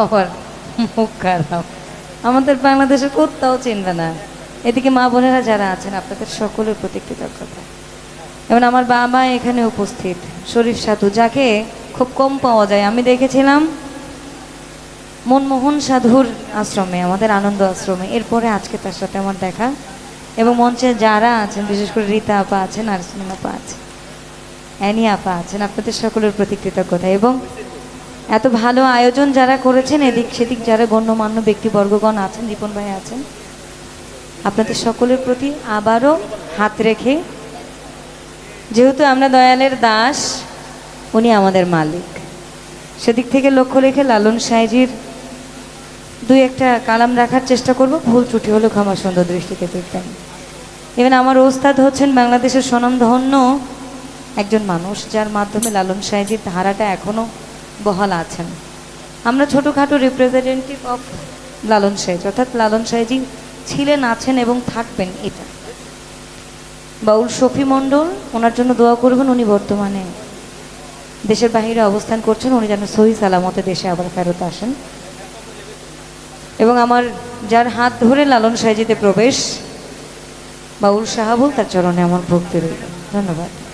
সবার মুখ খারাপ। আমাদের বাংলাদেশের কোথাও চিনবে না। এদিকে মা বোনেরা যারা আছেন, আপনাদের সকলের প্রতি কৃতজ্ঞতা এবং আমার বাবা এখানে উপস্থিত, শরীফ সাধু, যাকে খুব কম পাওয়া যায়। আমি দেখেছিলাম মনমোহন সাধুর আশ্রমে, আমাদের আনন্দ আশ্রমে। এরপরে আজকে তার সাথে আমার দেখা। এবং মঞ্চে যারা আছেন, বিশেষ করে রীতা আপা আছেন আরসিন আপা আছেন, অ্যানি আপা আছেন, আপনাদের সকলের প্রতি কৃতজ্ঞতা এবং এত ভালো আয়োজন যারা করেছেন, এদিক সেদিক যারা গণ্যমান্য ব্যক্তিবর্গগণ আছেন, রিপন ভাই আছেন, আপনাদের সকলের প্রতি আবারও হাত রেখে, যেহেতু আমরা দয়ালের দাস, উনি আমাদের মালিক। সেদিক থেকে লক্ষ্য রেখে লালন সাইজির দুই একটা কালাম রাখার চেষ্টা করব, ভুল ত্রুটি হলেও ক্ষমা সুন্দর দৃষ্টিতে দেখবেন। ইভেন আমার ওস্তাদ হচ্ছেন বাংলাদেশের স্বনামধন্য একজন মানুষ, যার মাধ্যমে লালন সাইজির ধারাটা এখনও বহাল আছেন। আমরা ছোটোখাটো রিপ্রেজেন্টেটিভ অফ লালন সাইজ অর্থাৎ লালন সাইজি ছিলেন, আছেন এবং থাকবেন এটা। বাউল শফি মণ্ডল, ওনার জন্য দোয়া করবেন, উনি বর্তমানে দেশের বাইরে অবস্থান করছেন, উনি যেন সহি সালামতে দেশে আবার ফেরত আসেন। এবং আমার যার হাত ধরে লালন সাইজিতে প্রবেশ, বাউল সাহাবুল তার চরণে আমার ভক্তি রইল। ধন্যবাদ।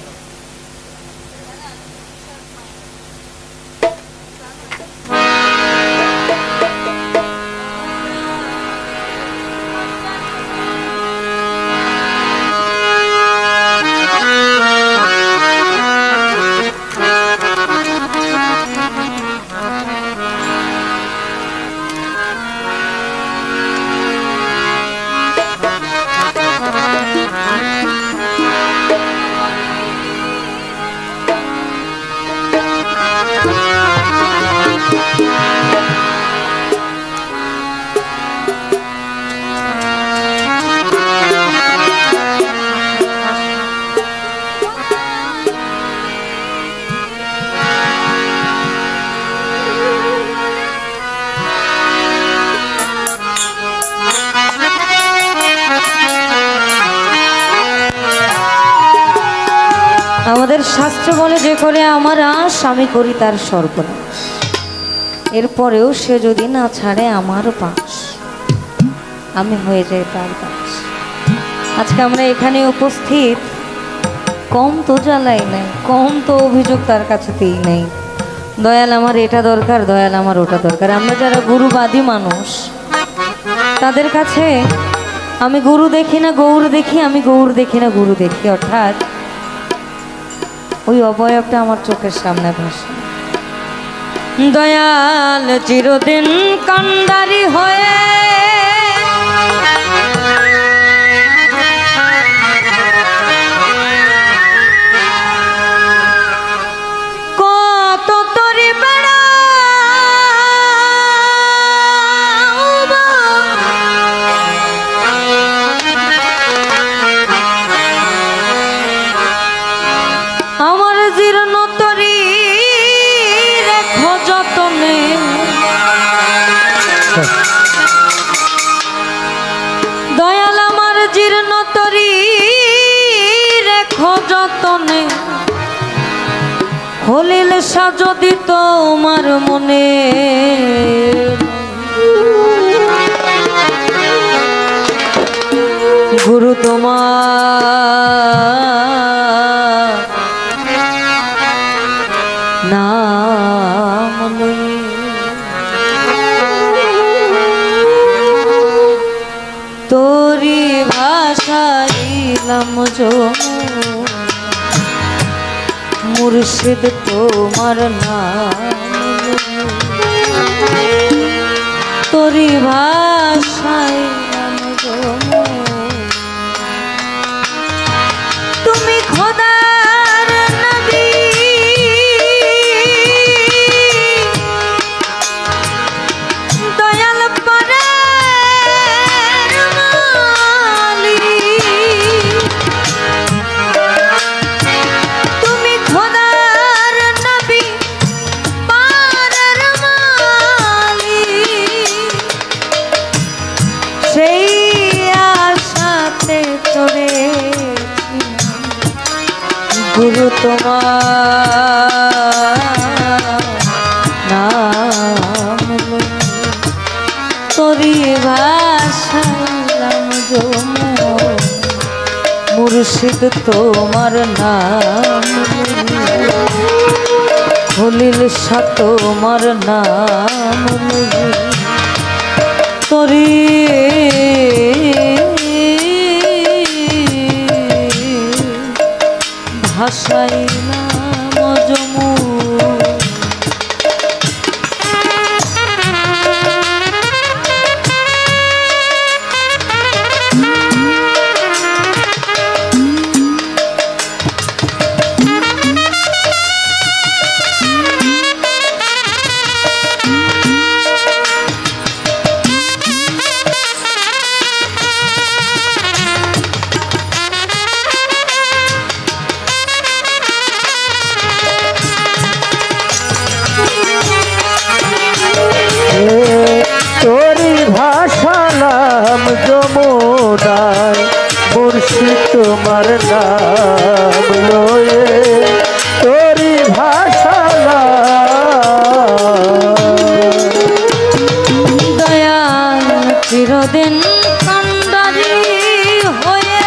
আমাদের শাস্ত্র বলে যে করে আমার আশ, আমি করি তার সর্বনাশ এরপরেও সে যদি না ছাড়ে আমার পাশ, আমি হয়ে যাই তার দাস আজকে আমরা এখানে উপস্থিত। কম তো জ্বালাই নাই, কম তো অভিযোগ তার কাছেতেই নেই। দয়াল আমার এটা দরকার, দয়াল আমার ওটা দরকার। আমরা যারা গুরুবাদী মানুষ, তাদের কাছে আমি গুরু দেখি না, গৌর দেখি, আমি গৌর দেখি না, গুরু দেখি, অর্থাৎ ওই অবয়বটা আমার চোখের সামনে ভাসে। দয়াল চিরদিন কান্দারি হয়ে যতনে। হলিল সাজদি তোমার মনে। গুরু তোমার নাম। তোরি ভাষাইলাম মুর্শিদ তোমার নাম। তোরি ভাষাইলাম মুর্শিদ তোমার নাম। হলিল সা তোমার নাম। তরি। ভাষাইলাম যমু তোরি তোমার নাম লয়ে তোরি ভাষা দয়াল চিরদিন কান্ডারি হয়ে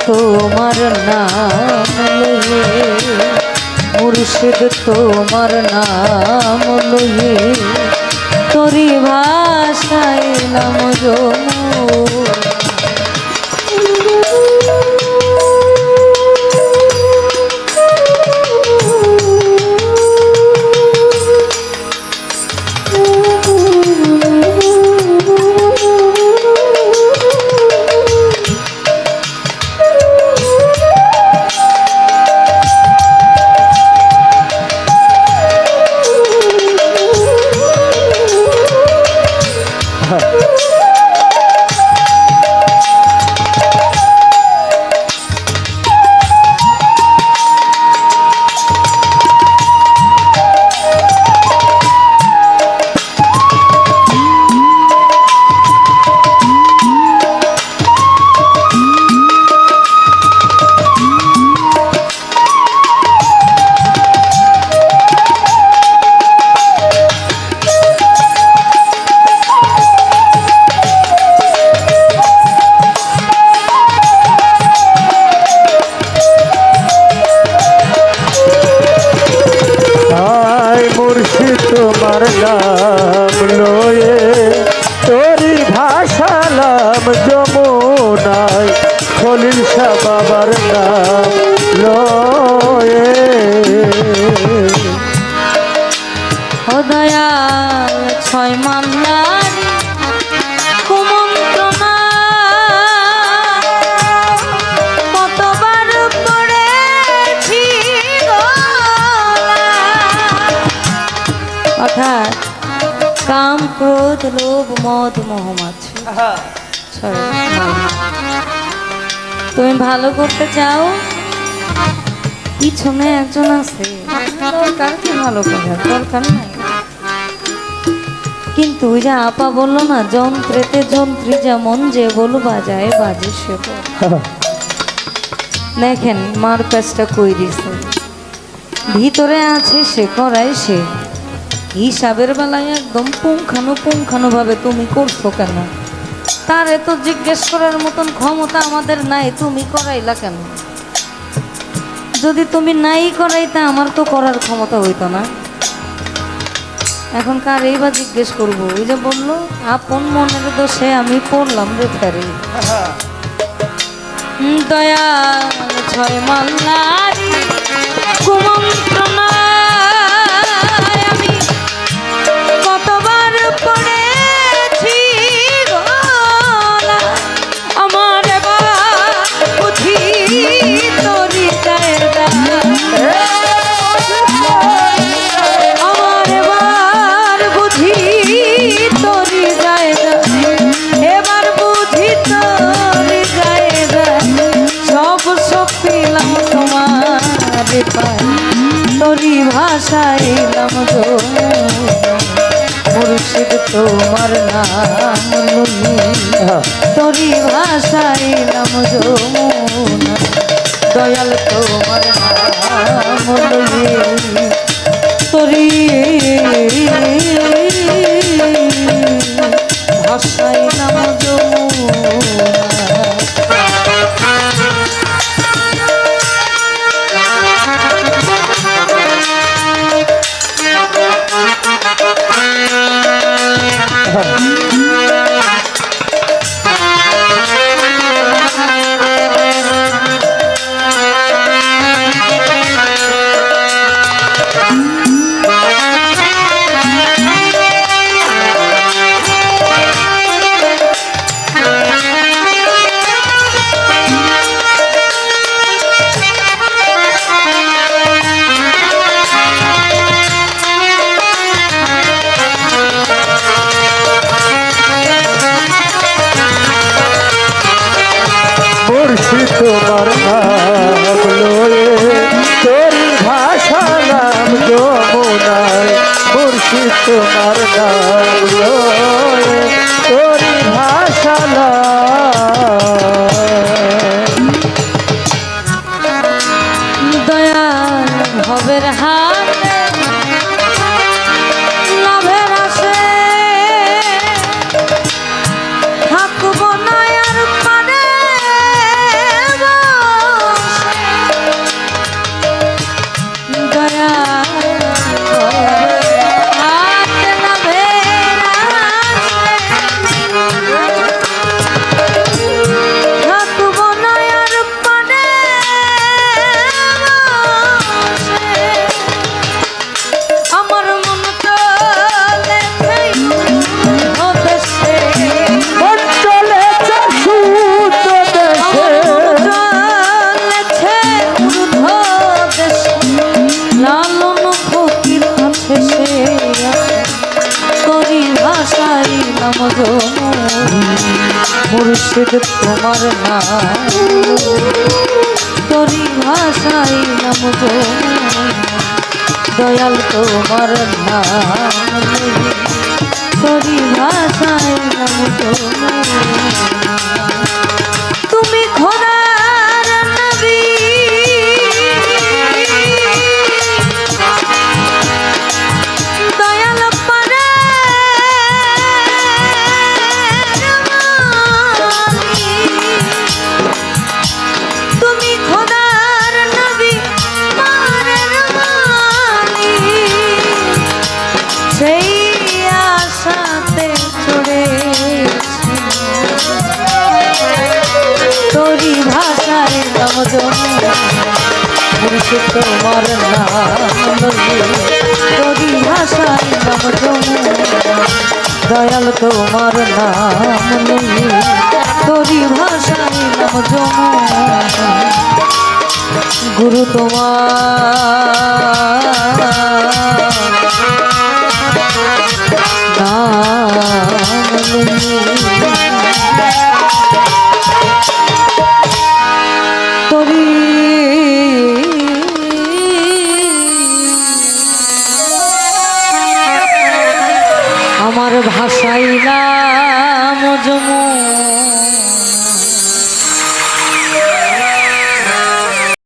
তোমার নাম লয়ে মুর্শিদ তোমার নাম লয়ে তোরি ভাষায় নাম যমু নাম লয়ে অর্থাৎ কাম ক্রোধ লোভ মদ মোহমাছি তুমি ভালো করতে চাও? পিছনে একজন আছে। দরকার কি ভালো করার? দরকার নাই। কিন্তু ওই যে আপা বলল না যন্ত্রেতে যন্ত্রী যেমন যে বলু বাজায় বাজে সে। দেখেন মার কাজটা কই দিছে। ভিতরে আছে সে করায় সে। হিসাবের বেলায় একদম পুঙ্খানুপুঙ্খানুভাবে তুমি করছ কেন? তার এত জিজ্ঞেস করার মতন ক্ষমতা আমাদের নাই, তুমি করাইলা কেন? যদি তুমি নাই করাইতে, আমার তো করার ক্ষমতা হইতো না। এখন কার এইবার জিজ্ঞেস করব? ওই যে বলল, আপন মনের দোষে আমি পড়লাম রে ফেরি। দয়া ছয় মাল্লারি কুমন্ত্রণ তোরি ভাষাইলাম যমুনা। দয়াল তোমার নাম লই তোরি তোমার গান শুধু তোমার নাম তোরি ভাষাই নাম দয়াল তোমার নাম তোরি ভাষা সেই আশাতে চড়ে তোরি ভাষায় নাম জমি তোমার নাম তোরি ভাষায় নাম দয়াল তোমার নাম তোরি ভাষায় নাম গুরু তোমার